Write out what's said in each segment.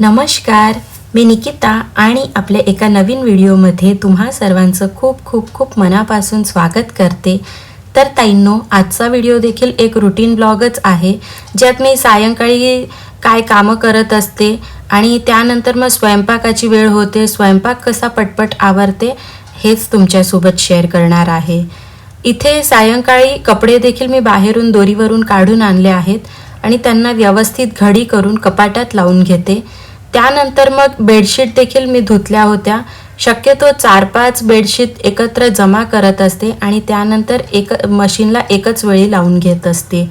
नमस्कार मी निकिता आणि आपल्या एका नवीन व्हिडिओमध्ये तुम्हा सर्वांचं खूप खूप खूप मनापासून स्वागत करते. तर ताईंनो आजचा व्हिडिओ देखील एक रुटीन ब्लॉगच आहे ज्यात मी सायंकाळी काय कामं करत असते आणि त्यानंतर मग स्वयंपाकाची वेळ होते स्वयंपाक कसा पटपट आवरते हेच तुमच्यासोबत शेअर करणार आहे. इथे सायंकाळी कपडे देखील मी बाहेरून दोरीवरून काढून आणले आहेत आणि त्यांना व्यवस्थित घडी करून कपाटात लावून घेते. त्यानंतर मग बेडशीट देखील मी धुतल्या होत्या. शक्यतो चार पाच बेडशीट एकत्र जमा करत असते आणि त्यानंतर एक मशीनला एकच वेळी लावून घेत असते.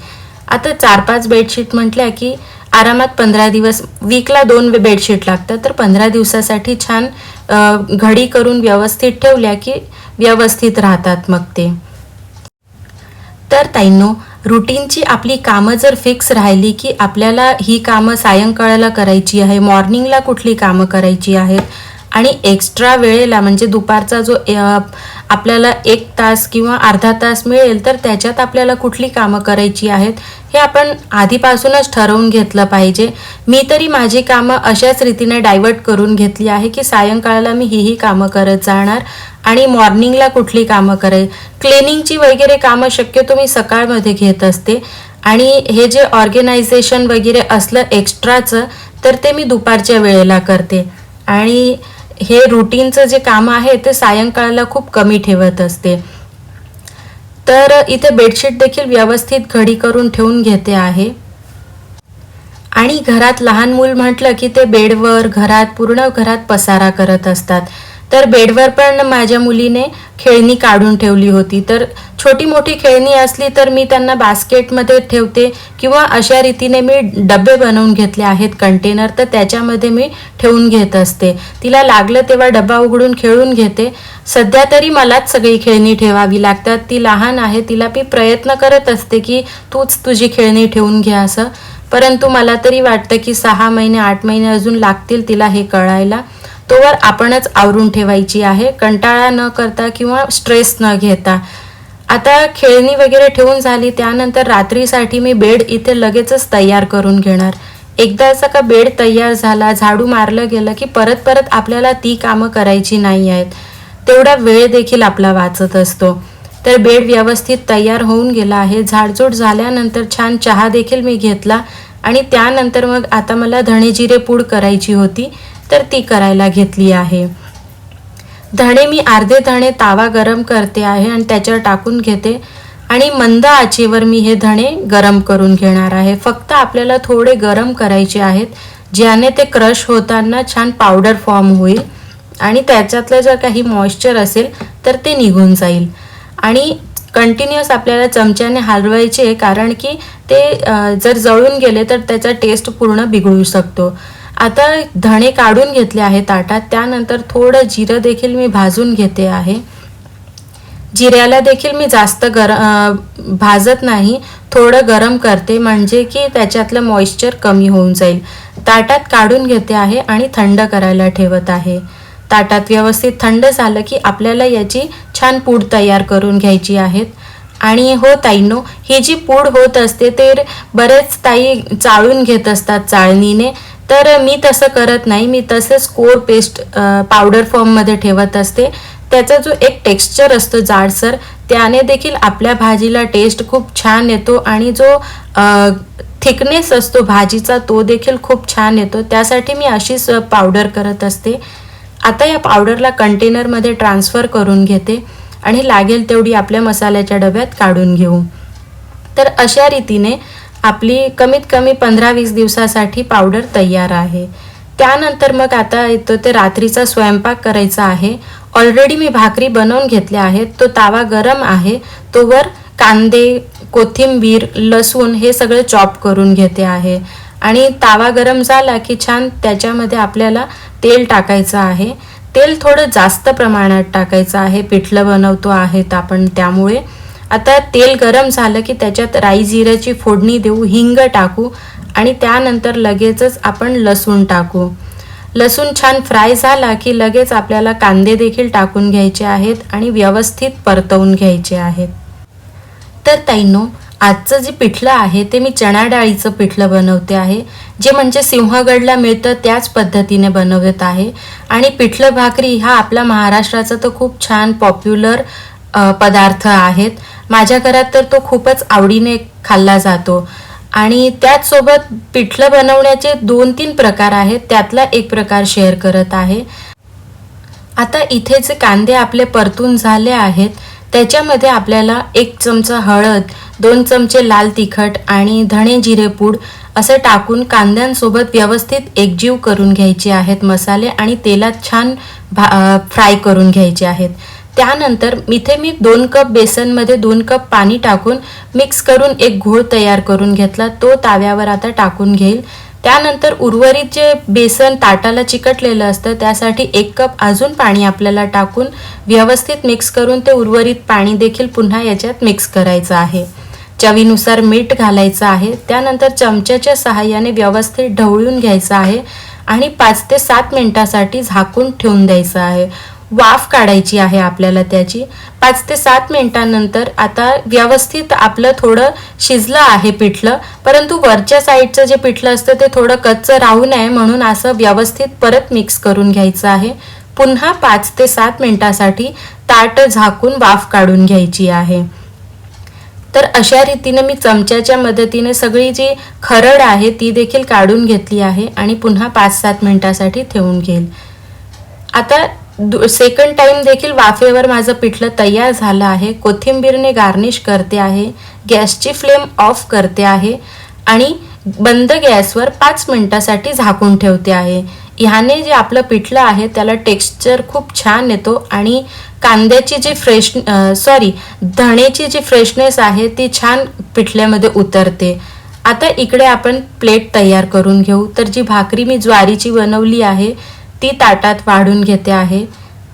आता चार पाच बेडशीट म्हटल्या की आरामात पंधरा दिवस वीकला दोन बेडशीट लागतात तर पंधरा दिवसासाठी छान घडी करून व्यवस्थित ठेवल्या की व्यवस्थित राहतात मग ते. तर ताईंनो रुटीनची आपली कामं जर फिक्स राहिली की आपल्याला ही कामं सायंकाळाला करायची आहे मॉर्निंगला कुठली कामं करायची आहेत? आणि एक्स्ट्रा वेळेला म्हणजे दुपारचा जो आपल्याला एक तास किंवा अर्धा तास मिळेल तर त्याच्यात आपल्याला कुठली कामं करायची आहेत? हे आपण आधीपासूनच ठरवून घेतलं पाहिजे. मी तरी माझी कामं अशाच रीतीने डायव्हर्ट करून घेतली आहे की सायंकाळाला मी ही ही कामं करत जाणार आणि मॉर्निंगला कुठली कामं करेल. क्लिनिंगची वगैरे कामं शक्यतो मी सकाळमध्ये घेत असते. आणि हे जे ऑर्गनायझेशन वगैरे असलं एक्स्ट्राचं तर ते मी दुपारच्या वेळेला करते. आणि हे रुटीनचं जे काम आहे ते सायंकाळाला खूप कमी ठेवत असते. तर इथे बेडशीट देखील व्यवस्थित घडी करून ठेवून घेते आहे. आणि घरात लहान मूल म्हटलं की ते बेडवर घरात पूर्ण घरात पसारा करत असतात. तर बेडवर पण माझ्या मुलीने खेळणी काढून ठेवली होती. तर छोटी मोठी खेळणी असली तर मी त्यांना बास्केटमध्ये ठेवते किंवा अशा रीतीने मी डबे बनवून घेतले आहेत कंटेनर तर त्याच्यामध्ये मी ठेवून घेत असते. तिला लागलं तेव्हा डबा उघडून खेळून घेते. सध्या तरी मलाच सगळी खेळणी ठेवावी लागतात. ती लहान आहे तिला मी प्रयत्न करत असते की तूच तुझी खेळणी ठेवून घ्या असं. परंतु मला तरी वाटतं की सहा महिने आठ महिने अजून लागतील तिला हे कळायला. तोवर आपणच आवरून ठेवायची आहे. कंटाळा न करता किंवा स्ट्रेस न घेता. आता खेळणी वगैरे ठेवून झाली त्यानंतर रात्रीसाठी मी बेड इथे लगेचच तयार करून घेणार. एकदाचा का बेड तयार झाला झाडू मारलं गेलं की परत परत आपल्याला ती कामं करायची नाही आहेत. तेवढा वेळ देखील आपला वाचत असतो. तर बेड व्यवस्थित तयार होऊन गेला आहे. झाडझूड झाल्यानंतर छान चहा देखील मी घेतला आणि त्यानंतर मग आता मला धणे जिरे पूड करायची होती तर ती करायला घेतली आहे. धणे मी अर्धे धणे तावा गरम करते आहे आणि त्याच्यावर टाकून घेते आणि मंद आचेवर मी हे धणे गरम करून घेणार आहे. फक्त आपल्याला थोडे गरम करायचे आहेत ज्याने ते क्रश होताना छान पावडर फॉर्म होईल आणि त्याच्यातलं जर काही मॉइश्चर असेल तर ते निघून जाईल. आणि कंटिन्युअस आपल्याला चमच्याने हलवायचे कारण की ते जर जळून गेले तर त्याचा टेस्ट पूर्ण बिघडू शकतो. आता धणे काढून घेतले आहे ताटात त्यानंतर थोडं जिरं देखील मी भाजून घेते आहे. जिऱ्याला देखील मी जास्त गर भाजत नाही थोडं गरम करते म्हणजे की त्याच्यातलं मॉइश्चर कमी होऊन जाईल. ताटात काढून घेते आहे आणि थंड करायला ठेवत आहे. ताटात व्यवस्थित थंड झालं की आपल्याला याची छान पूड तयार करून घ्यायची आहेत. आणि हो ताईंनो ही जी पूड होत असते ते बरेच ताई चाळून घेत असतात चाळणीने. तर मी तसं करत नाही. मी तसंच कोर पेस्ट पावडर फॉर्ममध्ये ठेवत असते. त्याचा जो एक टेक्स्चर असतो जाडसर त्याने देखील आपल्या भाजीला टेस्ट खूप छान येतो आणि जो थिकनेस असतो भाजीचा तो देखील खूप छान येतो. त्यासाठी मी अशीच पावडर करत असते. आता या पावडरला कंटेनरमध्ये ट्रान्सफर करून घेते आणि लागेल तेवढी आपल्या मसाल्याच्या डब्यात काढून घेऊ. तर अशा रीतीने आपली कमीत कमी पंधरा वीस दिवसासाठी पावडर तयार आहे. त्यानंतर मग आता येतो ते रात्रीचा स्वयंपाक करायचा आहे. ऑलरेडी मी भाकरी बनवून घेतल्या आहेत. तो तावा गरम आहे. तोवर कांदे कोथिंबीर लसूण हे सगळं चॉप करून घेते आहे. आणि तावा गरम झाला की छान त्याच्यामध्ये आपल्याला तेल टाकायचं आहे. तेल थोडं जास्त प्रमाणात टाकायचं आहे. पिठलं बनवतो आहेत आपण त्यामुळे. आता तेल गरम झालं की त्याच्यात राई जिऱ्याची फोडणी देऊ हिंग टाकू आणि त्यानंतर लगेचच आपण लसूण टाकू. लसूण छान फ्राय झाला की लगेच आपल्याला कांदे देखील टाकून घ्यायचे आहेत आणि व्यवस्थित परतवून घ्यायचे आहेत. तर ताईंनो आजचं जे पिठलं आहे ते मी चणा डाळीचं पिठलं बनवते आहे. जे म्हणजे सिंहगडला मिळतं त्याच पद्धतीने बनवत आहे. आणि पिठलं भाकरी हा आपला महाराष्ट्राचा तर खूप छान पॉप्युलर पदार्थ आहेत. माझ्या घरात तर तो खूपच आवडीने खाल्ला जातो. आणि त्याचसोबत पिठलं बनवण्याचे दोन तीन प्रकार आहेत. त्यातला एक प्रकार शेअर करत आहे. आता इथे जे कांदे आपले परतून झाले आहेत त्याच्यामध्ये आपल्याला एक चमचा हळद दोन चमचे लाल तिखट आणि धणे जिरे पूड असं टाकून कांद्यांसोबत व्यवस्थित एकजीव करून घ्यायचे आहेत मसाले आणि तेलात छान भा फ्राय करून घ्यायचे आहेत. त्यानंतर इथे मी दोन कप बेसनमध्ये दोन कप पाणी टाकून मिक्स करून एक घोळ तयार करून घेतला. तो ताव्यावर आता टाकून घेईल. त्यानंतर उर्वरित जे बेसन ताटाला चिकटलेलं असतं त्यासाठी एक कप अजून पाणी आपल्याला टाकून व्यवस्थित मिक्स करून ते उर्वरित पाणी देखील पुन्हा याच्यात मिक्स करायचं आहे. चवीनुसार मीठ घालायचं आहे. त्यानंतर चमच्याच्या सहाय्याने व्यवस्थित ढवळून घ्यायचं आहे आणि पाच ते सात मिनिटासाठी झाकून ठेवून द्यायचं आहे. वाफ काढायची आहे आपल्याला त्याची. पाच ते सात मिनिटांनंतर आता व्यवस्थित आपलं थोडं शिजलं आहे पिठलं परंतु वरच्या साईडचं जे पिठलं असतं ते थोडं कच्चं राहू नये म्हणून असं व्यवस्थित परत मिक्स करून घ्यायचं आहे. पुन्हा पाच ते सात मिनिटासाठी ताट झाकून वाफ काढून घ्यायची आहे. तर अशा रीतीने मी चमच्याच्या मदतीने सगळी जी खरड आहे ती देखील काढून घेतली आहे आणि पुन्हा पाच सात मिनिटासाठी ठेवून घेईल. आता सेकंड टाइम देखील वाफेवर माझं पिठलं तयार झालं आहे. कोथिंबीरने गार्निश करते आहे. गॅसची फ्लेम ऑफ करते आहे. आणि बंद गॅसवर पाच मिनटासाठी झाकून ठेवते आहे. ह्याने जे आपलं पिठलं आहे त्याला टेक्स्चर खूप छान येतो आणि कांद्याची जी फ्रेश सॉरी धण्याची जी फ्रेशनेस आहे ती छान पिठल्यामध्ये उतरते. आता इकडे आपण प्लेट तयार करून घेऊ. तर जी भाकरी मी ज्वारीची बनवली आहे ती ताटात वाढून घेते आहे.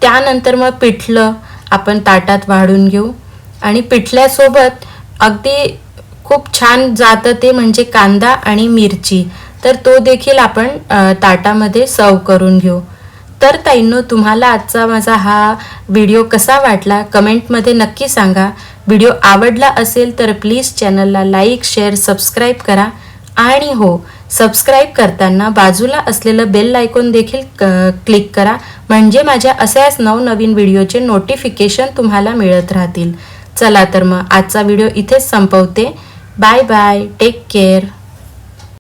त्यानंतर मग पिठलं आपण ताटात वाढून घेऊ. आणि पिठल्यासोबत अगदी खूप छान जातं ते म्हणजे कांदा आणि मिरची. तर तो देखील आपण ताटामध्ये सर्व करून घेऊ. तर ताईंनो तुम्हाला आजचा माझा हा व्हिडिओ कसा वाटला? कमेंटमध्ये नक्की सांगा. व्हिडिओ आवडला असेल तर प्लीज चॅनलला लाईक शेअर सबस्क्राईब करा. आणि हो सबस्क्राईब करताना बाजूला असलेलं बेल आयकॉन देखील क्लिक करा. म्हणजे माझ्या अशाच नवनवीन व्हिडिओचे नोटिफिकेशन तुम्हाला मिळत राहतील. चला तर मग आजचा व्हिडिओ इथेच संपवते. Bye bye take care